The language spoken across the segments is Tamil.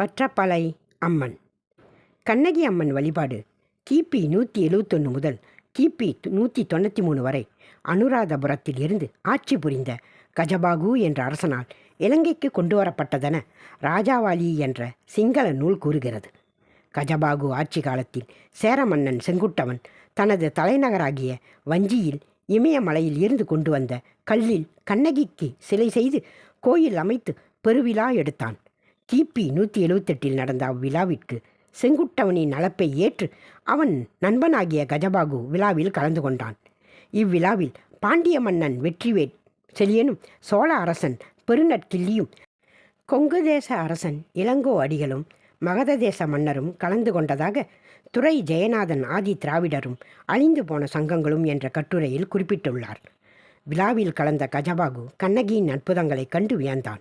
வற்றப்பளை அம்மன். கண்ணகி அம்மன் வழிபாடு. கிபி நூற்றி எழுவத்தொன்று முதல் கிபி நூற்றி தொண்ணூற்றி மூணு வரை அனுராதபுரத்தில் இருந்து ஆட்சி புரிந்த கஜபாகு என்ற அரசனால் இலங்கைக்கு கொண்டு வரப்பட்டதென ராஜாவாலி என்ற சிங்கள நூல் கூறுகிறது. கஜபாகு ஆட்சி காலத்தில் சேர மன்னன் செங்குட்டவன் தனது தலைநகராகிய வஞ்சியில் இமயமலையில் இருந்து கொண்டு வந்த கல்லில் கண்ணகிக்கு சிலை செய்து கோயில் அமைத்து பெருவிழா எடுத்தான். கிபி நூற்றி எழுவத்தெட்டில் நடந்த அவ்விழாவிற்கு செங்குட்டவனின் அழைப்பை ஏற்று அவன் நண்பனாகிய கஜபாகு விழாவில் கலந்து கொண்டான். இவ்விழாவில் பாண்டிய மன்னன் வெற்றிவேட் செலியனும் சோழ அரசன் பெருநற்கிள்ளியும் கொங்கு தேச அரசன் இளங்கோ அடிகளும் மகத தேச மன்னரும் கலந்து கொண்டதாக துறை ஜெயநாதன் ஆதி திராவிடரும் அழிந்து போன சங்கங்களும் என்ற கட்டுரையில் குறிப்பிட்டுள்ளார். விழாவில் கலந்த கஜபாகு கண்ணகியின் அற்புதங்களைக் கண்டு வியந்தான்.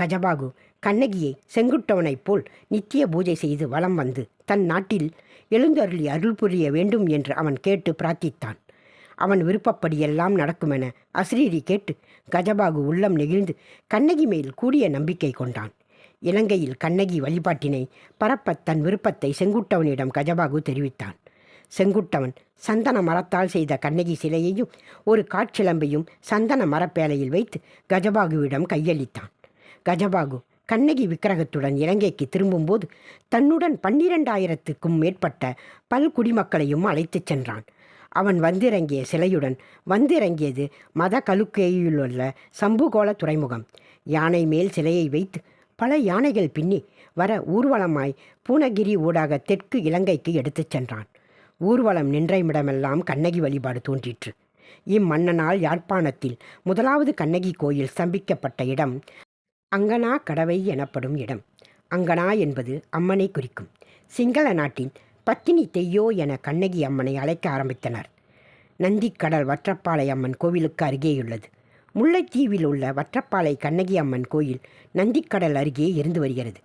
கஜபாகு கண்ணகியை செங்குட்டவனைப் போல் நித்திய பூஜை செய்து வலம் வந்து தன் நாட்டில் எழுந்தருளி அருள் புரிய வேண்டும் என்று அவன் கேட்டு பிரார்த்தித்தான். அவன் விருப்பப்படியெல்லாம் நடக்குமென அஸ்ரீரி கேட்டு கஜபாகு உள்ளம் நெகிழ்ந்து கண்ணகி மேல் கூடிய நம்பிக்கை கொண்டான். இலங்கையில் கண்ணகி வழிபாட்டினை பரப்ப தன் விருப்பத்தை செங்குட்டவனிடம் கஜபாகு தெரிவித்தான். செங்குட்டவன் சந்தன மரத்தால் செய்த கண்ணகி சிலையையும் ஒரு காட்சிலம்பையும் சந்தன மரப்பேலையில் வைத்து கஜபாகுவிடம் கையளித்தான். கஜபாகு கண்ணகி விக்கிரகத்துடன் இலங்கைக்கு திரும்பும்போது தன்னுடன் பன்னிரண்டாயிரத்துக்கும் மேற்பட்ட பல் குடிமக்களையும் அழைத்துச் சென்றான். அவன் வந்திறங்கிய சிலையுடன் வந்திறங்கியது மத கலுக்கையிலுள்ள சம்புகோள துறைமுகம். யானை மேல் சிலையை வைத்து பல யானைகள் பின்னி வர ஊர்வலமாய் பூனகிரி ஊடாக தெற்கு இலங்கைக்கு எடுத்துச் சென்றான். ஊர்வலம் நின்றைமிடமெல்லாம் கண்ணகி வழிபாடு தோன்றிற்று. இம்மன்னனால் யாழ்ப்பாணத்தில் முதலாவது கண்ணகி கோயில் ஸ்தம்பிக்கப்பட்ட இடம் அங்கனா கடவை எனப்படும் இடம். அங்கனா என்பது அம்மனை குறிக்கும். சிங்கள நாட்டின் பத்தினி தெய்யோ என கண்ணகி அம்மனை அழைக்க ஆரம்பித்தனர். நந்திக்கடல் வற்றப்பாளை அம்மன் கோவிலுக்கு அருகேயுள்ளது. முல்லைத்தீவில் உள்ள வற்றப்பாளை கண்ணகி அம்மன் கோயில் நந்திக்கடல் அருகே இருந்து வருகிறது.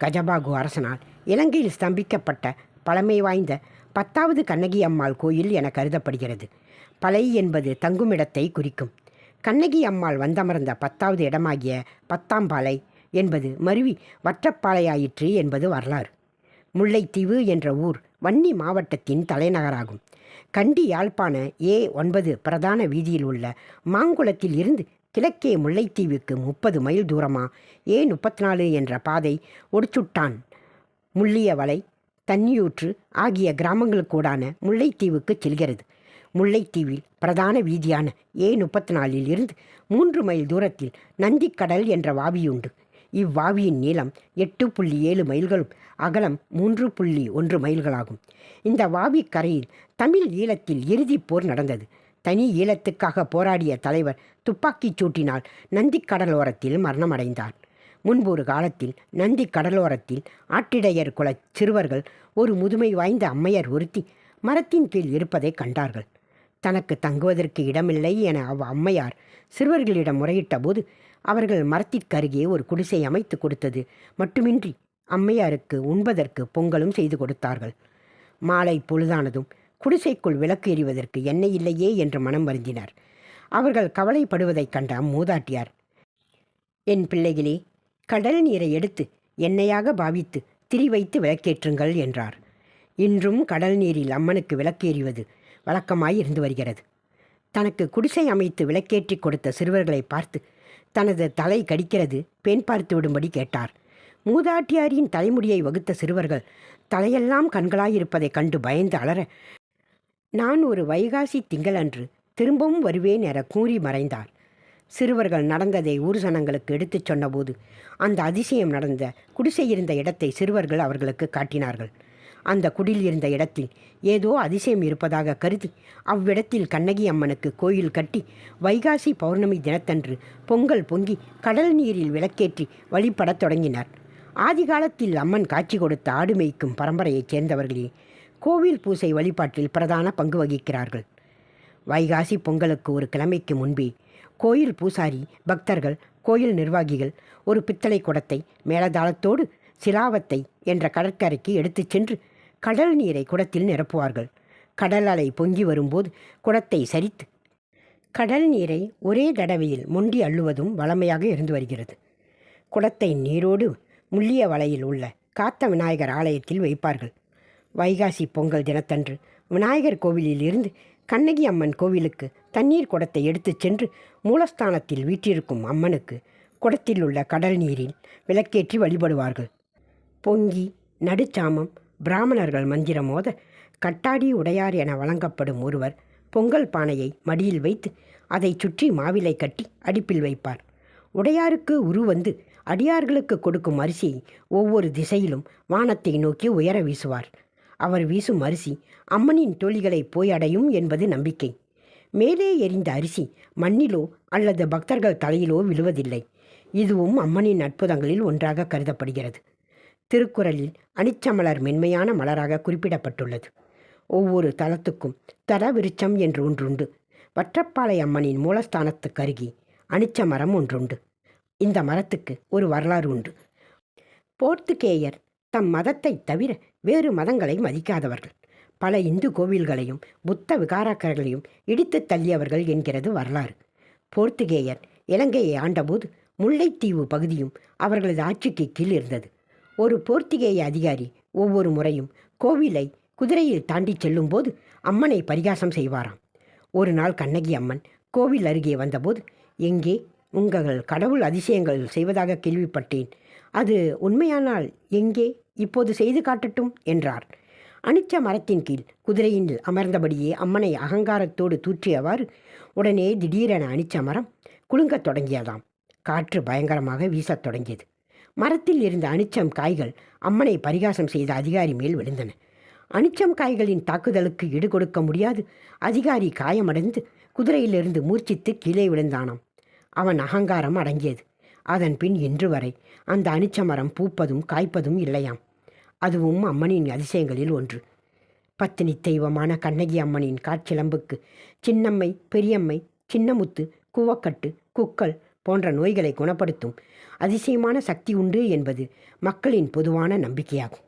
கஜபாகு அரசனால் இலங்கையில் ஸ்தம்பிக்கப்பட்ட பழமை வாய்ந்த பத்தாவது கண்ணகி அம்மாள் கோயில் என கருதப்படுகிறது. பலை என்பது தங்குமிடத்தை குறிக்கும். கண்ணகி அம்மாள் வந்தமர்ந்த பத்தாவது இடமாகிய பத்தாம்பாலை என்பது மருவி வற்றப்பாளையாயிற்று என்பது வரலாறு. முல்லைத்தீவு என்ற ஊர் வன்னி மாவட்டத்தின் தலைநகராகும். கண்டி யாழ்ப்பாண ஏ ஒன்பது பிரதான வீதியில் உள்ள மாங்குளத்தில் இருந்து கிழக்கே முல்லைத்தீவுக்கு முப்பது மைல் தூரமா ஏ முப்பத்தி நாலு என்ற பாதை ஒடிச்சுட்டான். முள்ளியவளை தண்ணியூற்று ஆகிய கிராமங்களுக்கூடான முல்லைத்தீவுக்கு செல்கிறது. முல்லைத்தீவில் பிரதான வீதியான ஏ முப்பத்தி நாலில் இருந்து மூன்று மைல் தூரத்தில் நந்திக்கடல் என்ற வாவியுண்டு. இவ்வாவியின் நீளம் எட்டு புள்ளி ஏழு மைல்களும் அகலம் மூன்று புள்ளி ஒன்று மைல்களாகும். இந்த வாவி கரையில் தமிழ் ஈழத்தில் இறுதிப் போர் நடந்தது. தனி ஈழத்துக்காக போராடிய தலைவர் துப்பாக்கிச் சூட்டினால் நந்தி கடலோரத்தில் மரணமடைந்தார். முன்பு ஒரு காலத்தில் நந்தி கடலோரத்தில் ஆட்டிடையர் குல சிறுவர்கள் ஒரு முதுமை வாய்ந்த அம்மையர் ஒருத்தி மரத்தின் கீழ் இருப்பதை கண்டார்கள். தனக்கு தங்குவதற்கு இடமில்லை என அவ் அம்மையார் சிறுவர்களிடம் முறையிட்ட போது அவர்கள் மரத்திற்கு அருகே ஒரு குடிசை அமைத்து கொடுத்தது. மட்டுமின்றி அம்மையாருக்கு உண்பதற்கு பொங்கலும் செய்து கொடுத்தார்கள். மாலை பொழுதானதும் குடிசைக்குள் விளக்கு எறிவதற்கு எண்ணெய் இல்லையே என்று மனம் வருந்தினார். அவர்கள் கவலைப்படுவதைக் கண்ட அம்மூதாட்டியார் என் பிள்ளைகளே கடல் நீரை எடுத்து எண்ணெயாக பாவித்து திரி வைத்து விளக்கேற்றுங்கள் என்றார். இன்றும் கடல் நீரில் அம்மனுக்கு விளக்கு எறிவது வழக்கமாய் இருந்து வருகிறது. தனக்கு குடிசை அமைத்து விளக்கேற்றி கொடுத்த சிறுவர்களை பார்த்து தனது தலை கடிக்கிறது. பெண் பார்த்து விடும்படி கேட்டார். மூதாட்டியாரின் தலைமுடியை வகுத்த சிறுவர்கள் தலையெல்லாம் கண்களாயிருப்பதைக் கண்டு பயந்து அலற நான் ஒரு வைகாசி திங்களன்று திரும்பவும் வருவேன் என கூறி மறைந்தார். சிறுவர்கள் நடந்ததை ஊர் ஜனங்களுக்கு எடுத்துச் சொன்னபோது அந்த அதிசயம் நடந்த குடிசை இருந்த இடத்தை சிறுவர்கள் அவர்களுக்கு காட்டினார்கள். அந்த குடில் இருந்த இடத்தில் ஏதோ அதிசயம் இருப்பதாக கருதி அவ்விடத்தில் கண்ணகி அம்மனுக்கு கோயில் கட்டி வைகாசி பௌர்ணமி தினத்தன்று பொங்கல் பொங்கி கடல் நீரில் விளக்கேற்றி வழிபடத் தொடங்கினார். ஆதிகாலத்தில் அம்மன் காட்சி கொடுத்த ஆடு மேய்க்கும் பரம்பரையைச் சேர்ந்தவர்களே கோவில் பூசை வழிபாட்டில் பிரதான பங்கு வகிக்கிறார்கள். வைகாசி பொங்கலுக்கு ஒரு கிழமைக்கு முன்பே கோயில் பூசாரி பக்தர்கள் கோயில் நிர்வாகிகள் ஒரு பித்தளை குடத்தை மேலதாளத்தோடு சிலாவத்தை என்ற கடற்கரைக்கு எடுத்துச் சென்று கடல் நீரை குடத்தில் நிரப்புவார்கள். கடல் அலை பொங்கி வரும்போது குடத்தை சரித்து கடல் நீரை ஒரே தடவையில் மொண்டி அள்ளுவதும் வளமையாக இருந்து வருகிறது. குடத்தை நீரோடு முள்ளிய வலையில் உள்ள காத்த விநாயகர் ஆலயத்தில் வைப்பார்கள். வைகாசி பொங்கல் தினத்தன்று விநாயகர் கோவிலில் இருந்து கண்ணகி அம்மன் கோவிலுக்கு தண்ணீர் குடத்தை எடுத்துச் சென்று மூலஸ்தானத்தில் வீற்றிருக்கும் அம்மனுக்கு குடத்தில் உள்ள கடல் நீரில் விளக்கேற்றி வழிபடுவார்கள். பொங்கி நடுச்சாமம் பிராமணர்கள் மந்திரம் மோத கட்டாடி உடையார் என வழங்கப்படும் ஒருவர் பொங்கல் பானையை மடியில் வைத்து அதை சுற்றி மாவிலை கட்டி அடுப்பில் வைப்பார். உடையாருக்கு உருவந்து அடியார்களுக்கு கொடுக்கும் அரிசியை ஒவ்வொரு திசையிலும் வானத்தை நோக்கி உயர வீசுவார். அவர் வீசும் அரிசி அம்மனின் தோழிகளை போய் அடையும் என்பது நம்பிக்கை. மேலே எரிந்த அரிசி மண்ணிலோ அல்லது பக்தர்கள் தலையிலோ விழுவதில்லை. இதுவும் அம்மனின் அற்புதங்களில் ஒன்றாக கருதப்படுகிறது. திருக்குறளில் அனிச்சமலர் மென்மையான மலராக குறிப்பிடப்பட்டுள்ளது. ஒவ்வொரு தலத்துக்கும் தலவிருச்சம் என்று ஒன்றுண்டு. வற்றப்பாளை அம்மனின் மூலஸ்தானத்துக்கு அருகே அனிச்ச மரம் ஒன்றுண்டு. இந்த மரத்துக்கு ஒரு வரலாறு உண்டு. போர்த்துகேயர் தம் மதத்தை தவிர வேறு மதங்களை மதிக்காதவர்கள். பல இந்து கோவில்களையும் புத்த விகாராக்கர்களையும் இடித்து தள்ளியவர்கள் என்கிறது வரலாறு. போர்த்துகேயர் இலங்கையை ஆண்டபோது முல்லைத்தீவு பகுதியும் அவர்களது ஆட்சிக்கு கீழ் இருந்தது. ஒரு போர்த்துகேய அதிகாரி ஒவ்வொரு முறையும் கோவிலை குதிரையில் தாண்டிச் செல்லும்போது அம்மனை பரிகாசம் செய்வாராம். ஒரு நாள் கண்ணகி அம்மன் கோவில் அருகே வந்தபோது எங்கே? உங்கள் கடவுள் அதிசயங்கள் செய்வதாக கேள்விப்பட்டேன். அது உண்மையானால் எங்கே? இப்போது செய்து காட்டட்டும் என்றார். அனிச்ச மரத்தின் கீழ் குதிரையின் அமர்ந்தபடியே அம்மனை அகங்காரத்தோடு தூற்றியவாறு உடனே திடீரென அனிச்ச மரம் குலுங்கத் தொடங்கியதாம். காற்று பயங்கரமாக வீசத் தொடங்கியது. மரத்தில் இருந்த அனிச்சம் காய்கள் அம்மனை பரிகாசம் செய்த அதிகாரி மேல் விழுந்தன. அனிச்சம் காய்களின் தாக்குதலுக்கு ஈடுகொடுக்க முடியாது. அதிகாரி காயமடைந்து குதிரையிலிருந்து மூர்ச்சித்து கீழே விழுந்தானாம். அவன் அகங்காரம் அடங்கியது. அதன் பின் இன்று வரை அந்த அனிச்ச மரம் பூப்பதும் காய்ப்பதும் இல்லையாம். அதுவும் அம்மனின் அதிசயங்களில் ஒன்று. பத்தினி தெய்வமான கண்ணகி அம்மனின் காட்சிலம்புக்கு சின்னம்மை பெரியம்மை சின்னமுத்து கூவக்கட்டு குக்கல் போன்ற நோய்களை குணப்படுத்தும் அதிசயமான சக்தி உண்டு என்பது மக்களின் பொதுவான நம்பிக்கையாகும்.